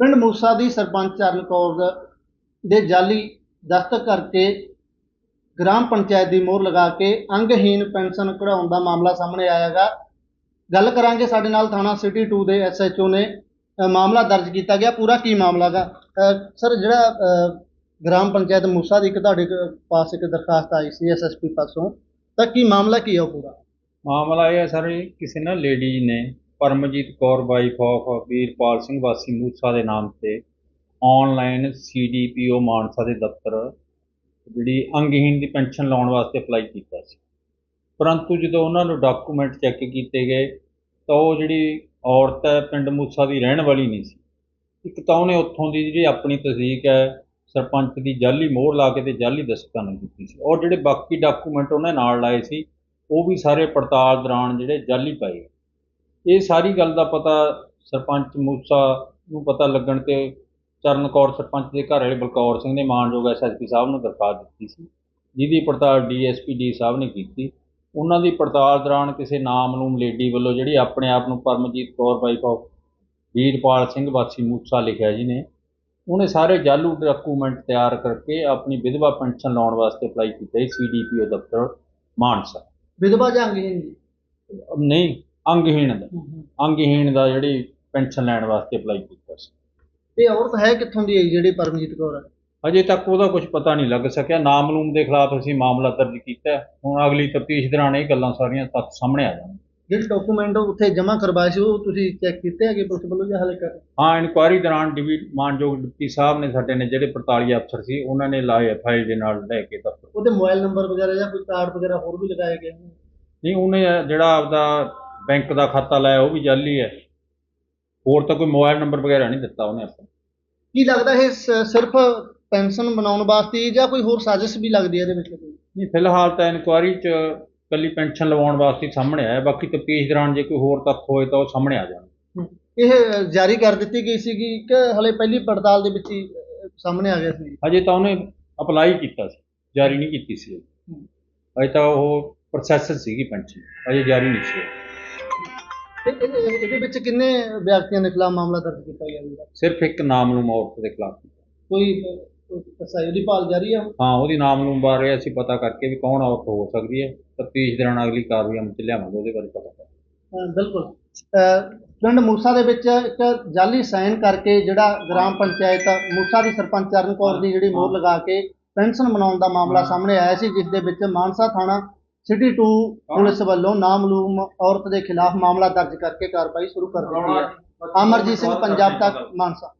ਪਿੰਡ ਮੂਸਾ ਦੀ ਸਰਪੰਚ ਚਰਨ ਕੌਰ ਦੇ ਜਾਲੀ ਦਸਤਖਤ ਕਰਕੇ ਗ੍ਰਾਮ ਪੰਚਾਇਤ ਦੀ ਮੋਹਰ ਲਗਾ ਕੇ ਅੰਗਹੀਨ ਪੈਨਸ਼ਨ ਕਢਾਉਣ ਦਾ ਮਾਮਲਾ ਸਾਹਮਣੇ ਆਇਆਗਾ। ਗੱਲ ਕਰਾਂਗੇ ਸਾਡੇ ਨਾਲ ਥਾਣਾ ਸਿਟੀ 2 ਦੇ ਐਸਐਚਓ ਨੇ। ਮਾਮਲਾ ਦਰਜ ਕੀਤਾ ਗਿਆ। ਪੂਰਾ ਕੀ ਮਾਮਲਾ ਗਾ? ਸਰ, ਜਿਹੜਾ ਗ੍ਰਾਮ ਪੰਚਾਇਤ ਮੂਸਾ ਦੀ ਇੱਕ ਤੁਹਾਡੇ ਪਾਸ ਇੱਕ ਦਰਖਾਸਤ ਆਈ ਸੀ ਐਸਐਸਪੀ ਪਾਸੋਂ। ਤਾਂ ਕੀ ਮਾਮਲਾ ਕੀ ਹੈ ਪੂਰਾ? ਮਾਮਲਾ ਇਹ ਹੈ ਸਰ ਕਿਸੇ ਨਾ ਲੇਡੀਜ਼ ਨੇ ਪਰਮਜੀਤ ਕੌਰ ਵਾਈਫ ਆਫ ਵੀਰਪਾਲ ਸਿੰਘ ਵਾਸੀ ਮੂਸਾ ਦੇ ਨਾਮ ਤੇ ਆਨਲਾਈਨ ਸੀਡੀਪੀਓ ਮਾਨਸਾ ਦੇ ਦਫ਼ਤਰ ਜਿਹੜੀ ਅੰਗਹੀਨ ਦੀ ਪੈਨਸ਼ਨ ਲਾਉਣ ਵਾਸਤੇ ਅਪਲਾਈ ਕੀਤਾ ਸੀ। ਪਰੰਤੂ ਜਦੋਂ ਉਹਨਾਂ ਨੂੰ ਡਾਕੂਮੈਂਟ ਚੈੱਕ ਕੀਤੇ ਗਏ, ਤਾਂ ਉਹ ਜਿਹੜੀ ਔਰਤ ਹੈ, ਪਿੰਡ ਮੂਸਾ ਦੀ ਰਹਿਣ ਵਾਲੀ ਨਹੀਂ ਸੀ। ਇੱਕ ਤਾਂ ਉਹਨੇ ਉੱਥੋਂ ਦੀ ਜਿਹੜੀ ਆਪਣੀ ਤਸਦੀਕ ਹੈ, ਸਰਪੰਚ ਦੀ ਜਾਲੀ ਮੋਹਰ ਲਾ ਕੇ ਤੇ ਜਾਲੀ ਦਸਤਖਤਾਂ ਨੂੰ ਕੀਤੀ ਸੀ। ਔਰ ਜਿਹੜੇ ਬਾਕੀ ਡਾਕੂਮੈਂਟ ਉਹਨੇ ਨਾਲ ਲਾਏ ਸੀ, ਉਹ ਵੀ ਸਾਰੇ ਪੜਤਾਲ ਦੌਰਾਨ ਜਿਹੜੇ ਜਾਲੀ ਪਾਏ। ਇਹ ਸਾਰੀ ਗੱਲ ਦਾ ਪਤਾ ਸਰਪੰਚ ਮੂਸਾ ਨੂੰ ਪਤਾ ਲੱਗਣ ਤੇ ਚਰਨ ਕੌਰ ਸਰਪੰਚ ਦੇ ਘਰ ਵਾਲੇ ਬਲਕੌਰ ਸਿੰਘ ਨੇ ਮਾਨਯੋਗ ਐਸਐਸਪੀ ਸਾਹਿਬ ਨੂੰ ਦਰਖਾਸਤ ਦਿੱਤੀ ਸੀ। ਜਿਹਦੀ ਪੜਤਾਲ ਡੀਐਸਪੀ ਡੀ ਸਾਹਿਬ ਨੇ ਕੀਤੀ। ਉਹਨਾਂ ਦੀ ਪੜਤਾਲ ਦੌਰਾਨ ਕਿਸੇ ਨਾਮਲੂਮ ਲੇਡੀ ਵੱਲੋਂ ਜਿਹੜੀ ਆਪਣੇ ਆਪ ਨੂੰ ਪਰਮਜੀਤ ਕੌਰ ਵਾਈਫ ਆਫ ਵੀਰਪਾਲ ਸਿੰਘ ਵਾਸੀ ਮੂਸਾ ਲਿਖਿਆ ਜੀ ਨੇ ਉਹਨੇ ਸਾਰੇ ਜਾਲੂ ਡਾਕੂਮੈਂਟ ਤਿਆਰ ਕਰਕੇ ਆਪਣੀ ਵਿਧਵਾ ਪੈਨਸ਼ਨ ਲਾਉਣ ਵਾਸਤੇ ਅਪਲਾਈ ਕੀਤਾ ਸੀ ਸੀਡੀਪੀਓ ਦਫ਼ਤਰ ਮਾਨਸਾ। ਵਿਧਵਾ ਜਾਂ ਅੰਗਹੀਨ ਜੀ ਨਹੀਂ ਅੰਗਹੀਣ ਦਾ। ਅੰਗਹੀਣ ਦਾ ਜਿਹੜੀ ਪੈਨਸ਼ਨ ਲੈਣ ਵਾਸਤੇ ਅਪਲਾਈ ਕੀਤਾ ਸੀ। ਇਹ ਔਰਤ ਹੈ ਕਿੱਥੋਂ ਦੀ ਹੈ ਜੀ ਜਿਹੜੀ ਪਰਮਜੀਤ ਕੌਰ ਹੈ? ਅਜੇ ਤੱਕ ਉਹਦਾ ਕੁਝ ਪਤਾ ਨਹੀਂ ਲੱਗ ਸਕਿਆ। ਨਾਮਲੂਮ ਦੇ ਖਿਲਾਫ ਅਸੀਂ ਮਾਮਲਾ ਦਰਜ ਕੀਤਾ ਹੈ। ਹੁਣ ਅਗਲੀ ਤਫਤੀਸ਼ ਦੌਰਾਨ ਇਹ ਗੱਲਾਂ ਸਾਰੀਆਂ ਤੱਥ ਸਾਹਮਣੇ ਆ ਜਾਣਗੀਆਂ। ਜਿਹੜੇ ਡਾਕੂਮੈਂਟ ਉੱਥੇ ਜਮ੍ਹਾਂ ਕਰਵਾਏ ਸੀ ਉਹ ਤੁਸੀਂ ਚੈੱਕ ਕੀਤੇ ਹੈਗੇ ਪੁਲਿਸ ਵੱਲੋਂ ਜਾਂ ਹਲੇ ਕਰ ਹਾਂ ਇਨਕੁਆਇਰੀ ਦੌਰਾਨ ਡਿਵੀ ਮਾਨਯੋਗ ਡਿਪਟੀ ਸਾਹਿਬ ਨੇ ਸਾਡੇ ਨੇ ਜਿਹੜੇ 43 ਅਫਸਰ ਸੀ ਉਹਨਾਂ ਨੇ ਲਾਏ ਐਫਆਈਆਰ ਦੇ ਨਾਲ ਲੈ ਕੇ ਦਫ਼ਤਰ। ਉਹਦੇ ਮੋਬਾਈਲ ਨੰਬਰ ਵਗੈਰਾ ਜਾਂ ਕੋਈ ਕਾਰਡ ਵਗੈਰਾ ਹੋਰ ਵੀ ਲਗਾਏ ਗਏ ਨੇ? ਨਹੀਂ ਉਹਨੇ ਜਿਹੜਾ ਆਪਦਾ ਬੈਂਕ ਦਾ ਖਾਤਾ ਲਾਇਆ ਉਹ ਵੀ ਜਾਲੀ ਹੈ। ਹੋਰ ਤਾਂ ਕੋਈ ਮੋਬਾਈਲ ਨੰਬਰ ਵਗੈਰਾ ਨਹੀਂ ਦਿੱਤਾ ਉਹਨੇ ਆਪਾਂ। ਕੀ ਲੱਗਦਾ ਇਹ ਸ- ਸਿਰਫ ਪੈਨਸ਼ਨ ਬਣਾਉਣ ਵਾਸਤੇ ਹੀ ਜਾਂ ਕੋਈ ਹੋਰ ਸਾਜ਼ਿਸ਼ ਵੀ ਲੱਗਦੀ ਹੈ ਇਹਦੇ ਵਿੱਚ ਕੋਈ? ਨਹੀਂ ਫਿਲਹਾਲ ਤਾਂ ਇਨਕੁਆਇਰੀ 'ਚ ਕੱਲੀ ਪੈਨਸ਼ਨ ਲਵਾਉਣ ਵਾਸਤੇ ਹੀ ਸਾਹਮਣੇ ਆਇਆ। ਬਾਕੀ ਤਫਤੀਸ਼ ਦੌਰਾਨ ਜੇ ਕੋਈ ਹੋਰ ਤੱਥ ਹੋਏ ਤਾਂ ਉਹ ਸਾਹਮਣੇ ਆ ਜਾਣਗੇ। ਇਹ ਜਾਰੀ ਕਰ ਦਿੱਤੀ ਗਈ ਸੀਗੀ ਕਿ ਹਲੇ ਪਹਿਲੀ ਪੜਤਾਲ ਦੇ ਵਿੱਚ ਹੀ ਸਾਹਮਣੇ ਆ ਗਿਆ ਸੀ। ਅਜੇ ਤਾਂ ਉਹਨੇ ਅਪਲਾਈ ਕੀਤਾ ਸੀ। ਜਾਰੀ ਨਹੀਂ ਕੀਤੀ ਸੀ। ਅਜੇ ਤਾਂ ਉਹ ਪ੍ਰੋਸੈਸ ਸੀਗੀ ਪੈਨਸ਼ਨ। ਅਜੇ ਜਾਰੀ ਨਹੀਂ ਸੀ। ਇਹ- ਇਹਦੇ ਵਿੱਚ ਕਿੰਨੇ ਵਿਅਕਤੀਆਂ ਦੇ ਖਿਲਾਫ ਮਾਮਲਾ ਦਰਜ ਕੀਤਾ ਗਿਆ ਜੀ? ਸਿਰਫ ਇੱਕ ਨਾਮਲੂਮ ਔਰਤ ਦੇ ਖਿਲਾਫ। ਕੋਈ ਕਸਾਈ ਦੀ ਭਾਲ ਜਾਰੀ ਹੈ ਹਾਂ ਉਹਦੀ ਨਾਮਲੂਮ ਬਾਰੇ ਅਸੀਂ ਪਤਾ ਕਰਕੇ ਵੀ ਕੌਣ ਔਰਤ ਹੋ ਸਕਦੀ ਹੈ। ਤਫਤੀਸ਼ ਦੌਰਾਨ ਅਗਲੀ ਕਾਰਵਾਈ ਅਮਲ ਚ ਲਿਆਵਾਂਗੇ ਉਹਦੇ ਬਾਰੇ ਪਤਾ ਕਰ ਅ, ਬਿਲਕੁਲ। ਪਿੰਡ ਮੂਸਾ ਦੇ ਵਿੱਚ ਇੱਕ ਜਾਲੀ ਸਾਈਨ ਕਰਕੇ ਜਿਹੜਾ ਗ੍ਰਾਮ ਪੰਚਾਇਤ ਮੂਸਾ ਦੀ ਸਰਪੰਚ ਚਰਨ ਕੌਰ ਦੀ ਜਿਹੜੀ ਮੋਹਰ ਲਗਾ ਕੇ ਪੈਨਸ਼ਨ ਬਣਾਉਣ ਦਾ ਮਾਮਲਾ ਸਾਹਮਣੇ ਆਇਆ ਸੀ ਜਿਸ ਦੇ ਵਿੱਚ ਮਾਨਸਾ ਥਾਣਾ ਸਿਟੀ 2 ਪੁਲਿਸ ਵੱਲੋਂ ਨਾਮਲੂਮ ਔਰਤ ਦੇ ਖਿਲਾਫ ਮਾਮਲਾ ਦਰਜ ਕਰਕੇ ਕਾਰਵਾਈ ਸ਼ੁਰੂ ਕਰ ਦਿੱਤੀ ਹੈ ਅਮਰਜੀਤ ਸਿੰਘ ਪੰਜਾਬ ਤੱਕ ਮਾਨਸਾ।